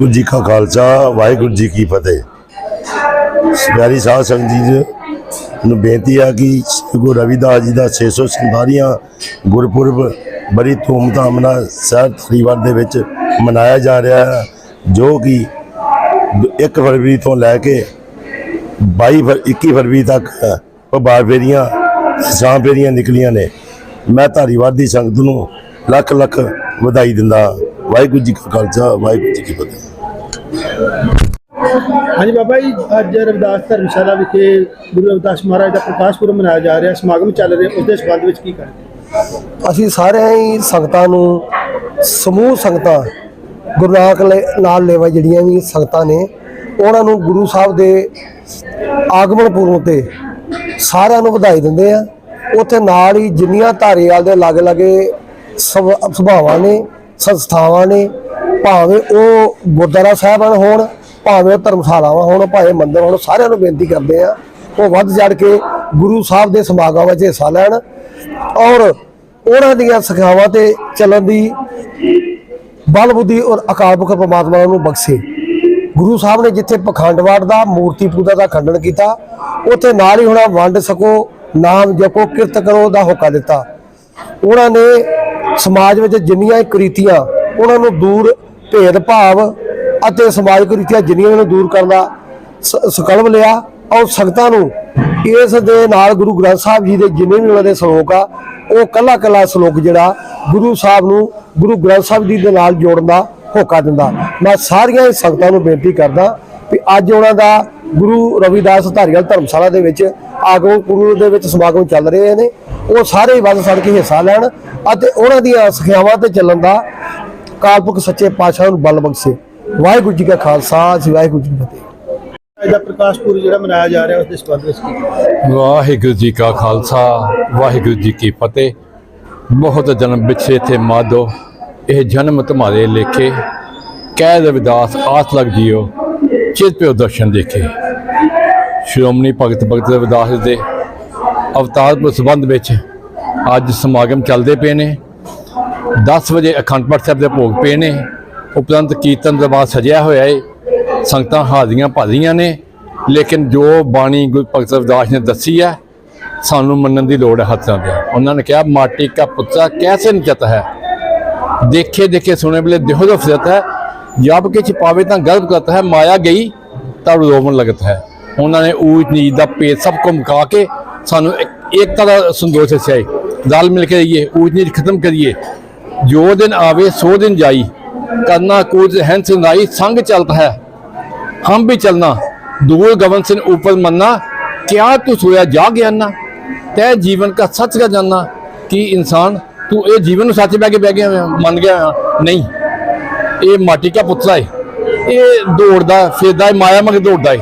ਗੁਰੂ ਜੀ ਕਾ ਖਾਲਸਾ, ਵਾਹਿਗੁਰੂ ਜੀ ਕੀ ਫਤਿਹ। ਪਿਆਰੀ ਸਾਧ ਸੰਗਤ ਜੀ ਨੂੰ ਬੇਨਤੀ ਆ ਕਿ ਸ੍ਰੀ ਗੁਰੂ ਰਵਿਦਾਸ ਜੀ ਦਾ 647ਵਾਂ ਗੁਰਪੁਰਬ ਬੜੀ ਧੂਮਧਾਮ ਨਾਲ ਸ਼ਹਿਰ ਤਰੀਵਾਰ ਦੇ ਵਿੱਚ ਮਨਾਇਆ ਜਾ ਰਿਹਾ ਹੈ, ਜੋ ਕਿ 1 ਫਰਵਰੀ ਤੋਂ ਲੈ ਕੇ 22 ਫਰ- 21 ਫਰਵਰੀ ਤੱਕ ਪਬਾਰ ਫੇਰੀਆਂ, ਸ਼ਾਮ ਫੇਰੀਆਂ ਨਿਕਲੀਆਂ ਨੇ। ਮੈਂ ਧਾਰੀਵਾਲ ਦੀ ਸੰਗਤ ਨੂੰ ਲੱਖ ਲੱਖ ਵਧਾਈ ਦਿੰਦਾ ਹਾਂ। ਵਾਹਿਗੁਰੂ ਜੀ ਕਾ ਖਾਲਸਾ, ਵਾਹਿਗੁਰੂ ਜੀ ਕੀ ਫਤਿਹ। ਹਾਂਜੀ ਬਾਬਾ ਜੀ, ਅੱਜ ਰਵਿਦਾਸ ਧਰਮਸ਼ਾਲਾ ਵਿਖੇ ਗੁਰੂ ਰਵਿਦਾਸ ਮਹਾਰਾਜ ਦਾ ਪ੍ਰਕਾਸ਼ ਪੁਰਬ ਮਨਾਇਆ ਜਾ ਰਿਹਾ, ਸਮਾਗਮ ਚੱਲ ਰਿਹਾ, ਉਸ ਦੇ ਸੰਬੰਧ ਵਿੱਚ ਕੀ ਕਰਦੇ ਅਸੀਂ ਸਾਰਿਆਂ ਹੀ ਸੰਗਤਾਂ ਨੂੰ, ਸਮੂਹ ਸੰਗਤਾਂ, ਗੁਰੂ ਨਾਨਕ ਲੈ- ਨਾਲ ਲੇਵਾ ਜਿਹੜੀਆਂ ਵੀ ਸੰਗਤਾਂ ਨੇ, ਉਹਨਾਂ ਨੂੰ ਗੁਰੂ ਸਾਹਿਬ ਦੇ ਆਗਮਨ ਪੁਰਬ ਤੇ ਸਾਰਿਆਂ ਨੂੰ ਵਧਾਈ ਦਿੰਦੇ ਆ ਉੱਥੇ ਨਾਲ ਹੀ ਜਿੰਨੀਆਂ ਧਾਰੀਵਾਲ ਦੇ ਲਾਗੇ ਲਾਗੇ ਸਭ- ਸਭਾਵਾਂ ਨੇ, ਸੰਸਥਾਵਾਂ ਨੇ ਭਾਵੇਂ ਉਹ ਗੁਰਦੁਆਰਾ ਸਾਹਿਬਾਨ ਹੋਣ, ਭਾਵੇਂ ਉਹ ਧਰਮਸ਼ਾਲਾਵਾਂ ਹੋਣ, ਭਾਵੇਂ ਮੰਦਰ ਹੋਣ, ਸਾਰਿਆਂ ਨੂੰ ਬੇਨਤੀ ਕਰਦੇ ਆ, ਉਹ ਵੱਧ ਚੜ ਕੇ ਗੁਰੂ ਸਾਹਿਬ ਦੇ ਸਮਾਗਮਾਂ ਵਿੱਚ ਹਿੱਸਾ ਲੈਣ ਔਰ ਉਹਨਾਂ ਦੀਆਂ ਸਿੱਖਿਆਵਾਂ ਤੇ ਚੱਲਣ ਦੀ ਬਲ ਬੁੱਧੀ ਔਰ ਅਕਾਲ ਪੁਰਖ ਪਰਮਾਤਮਾ ਨੂੰ ਬਖਸ਼ੇ। ਗੁਰੂ ਸਾਹਿਬ ਨੇ ਜਿੱਥੇ ਪਖੰਡਵਾੜ ਦਾ, ਮੂਰਤੀ ਪੂਜਾ ਦਾ ਖੰਡਨ ਕੀਤਾ, ਉੱਥੇ ਨਾਲ ਹੀ ਹੋਣਾ ਵੰਡ ਸਕੋ, ਨਾਮ ਜਪੋ, ਕਿਰਤ ਕਰੋ ਦਾ ਹੁਕਮ ਦਿੱਤਾ। ਉਹਨਾਂ ਨੇ ਸਮਾਜ ਵਿੱਚ ਜਿੰਨੀਆਂ ਕੁਰੀਤੀਆਂ, ਉਹਨਾਂ ਨੂੰ ਦੂਰ ਭੇਦਭਾਵ ਅਤੇ ਸਮਾਜਿਕ ਕੁਰੀਤੀਆਂ ਜਿੰਨੀਆਂ ਨੂੰ ਦੂਰ ਕਰਨ ਦਾ ਸ- ਸੰਕਲਪ ਲਿਆ, ਔਰ ਸੰਗਤਾਂ ਨੂੰ ਇਸ ਦੇ ਨਾਲ ਗੁਰੂ ਗ੍ਰੰਥ ਸਾਹਿਬ ਜੀ ਦੇ ਜਿੰਨੇ ਵੀ ਉਹਨਾਂ ਦੇ ਸ਼ਲੋਕ ਆ, ਉਹ ਕੱਲਾ ਕੱਲਾ ਸ਼ਲੋਕ ਜਿਹੜਾ ਗੁਰੂ ਸਾਹਿਬ ਨੂੰ, ਗੁਰੂ ਗ੍ਰੰਥ ਸਾਹਿਬ ਜੀ ਦੇ ਨਾਲ ਜੋੜਨ ਦਾ ਹੋਕਾ ਦਿੰਦਾ। ਮੈਂ ਸਾਰੀਆਂ ਹੀ ਸੰਗਤਾਂ ਨੂੰ ਬੇਨਤੀ ਕਰਦਾ ਕਿ ਅੱਜ ਉਹਨਾਂ ਦਾ ਗੁਰੂ ਰਵਿਦਾਸ ਧਾਰੀਵਾਲ ਧਰਮਸ਼ਾਲਾ ਦੇ ਵਿੱਚ ਆਗਮਨ ਪੁਰਬ ਦੇ ਵਿੱਚ ਸਮਾਗਮ ਚੱਲ ਰਹੇ ਨੇ। ਉਹ ਸਾਰੇ ਵੱਧ ਸੜ ਕੇ ਹਿੱਸਾ ਲੈਣ ਅਤੇ ਉਹਨਾਂ ਦੀਆਂ ਸਿੱਖਿਆਵਾਂ ਤੇ ਚੱਲਣ ਦਾ ਕਾਲਪੁਰਖ ਸੱਚੇ ਪਾਤਸ਼ਾਹ ਨੂੰ ਬਲ ਬਖਸ਼ੇ। ਵਾਹਿਗੁਰੂ ਜੀ ਕਾ ਖਾਲਸਾ ਵਾਹਿਗੁਰੂ ਜੀ ਕੀ ਫਤਿਹ। ਅੱਜ ਦਾ ਪ੍ਰਕਾਸ਼ ਪੁਰਬ ਜਿਹੜਾ ਮਨਾਇਆ ਜਾ ਰਿਹਾ ਉਸ ਦੇ ਸੰਬੰਧ ਵਿੱਚ ਕੀ? ਵਾਹਿਗੁਰੂ ਜੀ ਕਾ ਖਾਲਸਾ ਵਾਹਿਗੁਰੂ ਜੀ ਕੀ ਫਤਿਹ। ਬਹੁਤ ਜਨਮ ਵਿਛੇ ਥੇ ਮਾਦੋ ਇਹ ਜਨਮ ਤੁਮਾਰੇ ਲੇਖੇ। ਕਹਿ ਰਵਿਦਾਸ ਆਸ ਲਗ ਜਿਓ ਚਿਤ ਪਿਓ ਦਰਸ਼ਨ ਦੇਖੇ। ਸ਼੍ਰੋਮਣੀ ਭਗਤ ਭਗਤ ਰਵਿਦਾਸ ਦੇ ਅਵਤਾਰ ਪੁਰਬ ਸੰਬੰਧ ਵਿੱਚ ਅੱਜ ਸਮਾਗਮ ਚੱਲਦੇ ਪਏ ਨੇ। 10 ਵਜੇ ਅਖੰਡ ਪਾਠ ਸਾਹਿਬ ਦੇ ਭੋਗ ਪਏ ਨੇ। ਉਪਰੰਤ ਕੀਰਤਨ ਦਰਬਾਰ ਸਜਿਆ ਹੋਇਆ ਹੈ ਸੰਗਤਾਂ ਹਾਜ਼ਰੀਆਂ ਭਾਜ਼ੀਆਂ ਨੇ। ਲੇਕਿਨ ਜੋ ਬਾਣੀ ਗੁਰੂ ਭਗਤ ਰਵਿਦਾਸ ਨੇ ਦੱਸੀ ਹੈ, ਸਾਨੂੰ ਮੰਨਣ ਦੀ ਲੋੜ ਹੈ ਹੱਥਾਂ ਤੇ। ਉਹਨਾਂ ਨੇ ਕਿਹਾ, ਮਾਟੀ ਕਾ ਪੁੱਤਰਾ ਕੈਸੇ ਨਚਤ ਹੈ? ਦੇਖੇ ਦੇਖੇ ਸੁਣੇ ਬਲੇ ਦੇਹੋ ਦਾ ਫਿਰਤ ਹੈ। ਜਬ ਕਿ ਛਪਾਵੇ ਤਾਂ ਗਲਤ ਕਰਤਾ ਹੈ। ਮਾਇਆ ਗਈ, ਤਬ ਰੋਵਣ ਲਗਤ ਹੈ। ਉਹਨਾਂ ਨੇ ਊਚ ਨੀਚ ਦਾ ਪੇਟ ਸਭ ਕੋ ਮੁਕਾ ਕੇ ਸਾਨੂੰ ਏਕਤਾ ਦਾ ਸੰਦੋਸ਼ ਸਿਆਈ ਰਲ ਮਿਲ ਕੇ ਰਹੀਏ, ਊਚ ਨੀਚ ਖਤਮ ਕਰੀਏ। ਜੋ ਦਿਨ ਆਵੇ, ਸੋ ਦਿਨ ਜਾਈ। ਕਰਨਾ ਕੁਝ ਹੈਂ ਸੁਨਾਈ ਸੰਗ ਚਲਤ ਹੈ। ਹਮ ਵੀ ਚੱਲਣਾ। ਦੂਰ ਗਵਨ ਸਿੰਘ ਉਪਰ ਮੰਨਾ ਕਿਆ ਤੂੰ ਸੋਇਆ ਜਾ ਗਿਆਨਾ ਤੈ ਜੀਵਨ ਦਾ ਸੱਚ ਦਾ ਜਾਨਣਾ ਕਿ ਇਨਸਾਨ, ਤੂੰ ਇਹ ਜੀਵਨ ਨੂੰ ਸੱਚ ਬੈ ਕੇ ਬੈ ਗਿਆ ਮੰਨ ਗਿਆ ਨਹੀਂ। ਇਹ ਮਾਟੀ ਦਾ ਪੁੱਤਰਾ ਹੈ ਇਹ ਦੌੜਦਾ, ਫਿਰਦਾ ਹੈ ਮਾਇਆ ਮਗ ਦੌੜਦਾ ਹੈ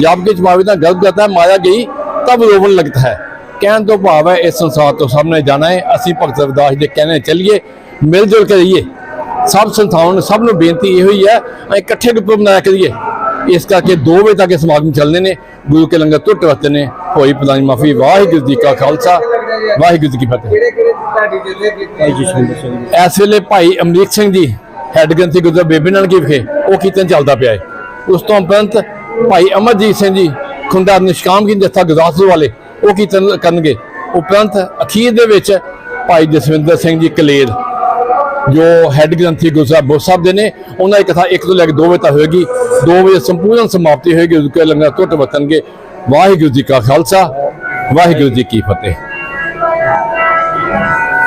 ਜਦ ਕਿ ਚਮਾਵੇ ਦਾ ਗਲਤ ਕਰਤਾ ਮਾਇਆ ਗਈ, ਤਬ ਰੋਵਣ ਲੱਗਦਾ ਹੈ। ਕਹਿਣ ਤੋਂ ਭਾਵ ਹੈ ਇਸ ਸੰਸਾਰ ਤੋਂ ਸਾਹਮਣੇ ਜਾਣਾ ਹੈ। ਅਸੀਂ ਭਗਤ ਰਵਿਦਾਸ ਦੇ ਕਹਿਣੇ ਚੱਲੀਏ ਮਿਲ ਜੁਲ ਕੇ ਰਹੀਏ। ਸਭ ਸੰਸਥਾਵਾਂ ਨੂੰ ਸਭ ਨੂੰ ਬੇਨਤੀ ਇਹੋ ਹੀ ਹੈ ਅਸੀਂ ਇਕੱਠੇ ਗੁਰਪੁਰਬ ਮਨਾਇਆ ਕਰੀਏ। ਇਸ ਕਰਕੇ 2 ਵਜੇ ਤੱਕ ਇਹ ਸਮਾਗਮ ਚੱਲਦੇ ਨੇ ਗੁਰੂ ਕੇ ਲੰਗਰ ਟੁੱਟ ਵਸਦੇ ਨੇ। ਹੋਈ ਪਲਾਨੀ ਮਾਫੀ ਵਾਹਿਗੁਰੂ ਜੀ ਕਾ ਖਾਲਸਾ ਵਾਹਿਗੁਰੂ ਜੀ ਕੀ ਫਤਿਹ। ਇਸ ਵੇਲੇ ਭਾਈ ਅਮਰੀਕ ਸਿੰਘ ਜੀ ਹੈੱਡ ਗ੍ਰੰਥੀ ਗੁਰਦੁਆਰਾ ਬੇਬੀ ਨਾਨਕ ਵਿਖੇ ਉਹ ਕੀਰਤਨ ਚੱਲਦਾ ਪਿਆ ਹੈ। ਉਸ ਤੋਂ ਉਪਰੰਤ ਭਾਈ ਅਮਰਜੀਤ ਸਿੰਘ ਜੀ ਖੁੰਡਾ ਨਿਸ਼ਕਾਮ ਕੀ ਜਥਾ ਗੁਰਦਾਸਪੁਰ ਵਾਲੇ ਉਹ ਕੀ ਕਰਨਗੇ? ਉਪਰੰਤ ਅਖੀਰ ਦੇ ਵਿੱਚ ਭਾਈ ਜਸਵਿੰਦਰ ਸਿੰਘ ਜੀ ਕਲੇਰ, ਜੋ ਹੈੱਡ ਗ੍ਰੰਥੀ ਗੁਰਸਾਹਿਬ ਬੋਸ ਸਾਹਿਬ ਦੇ ਨੇ, ਉਹਨਾਂ ਦੀ ਕਥਾ 1 ਤੋਂ ਲੈ ਕੇ 2 ਵਜੇ ਤੱਕ ਹੋਏਗੀ। 2 ਵਜੇ ਸੰਪੂਰਨ ਸਮਾਪਤੀ ਹੋਏਗੀ, ਉਸ ਕੇ ਲੰਗਰ ਟੁੱਟ ਵਤਨਗੇ ਵਾਹਿਗੁਰੂ ਜੀ ਕਾ ਖਾਲਸਾ, ਵਾਹਿਗੁਰੂ ਜੀ ਕੀ ਫਤਿਹ।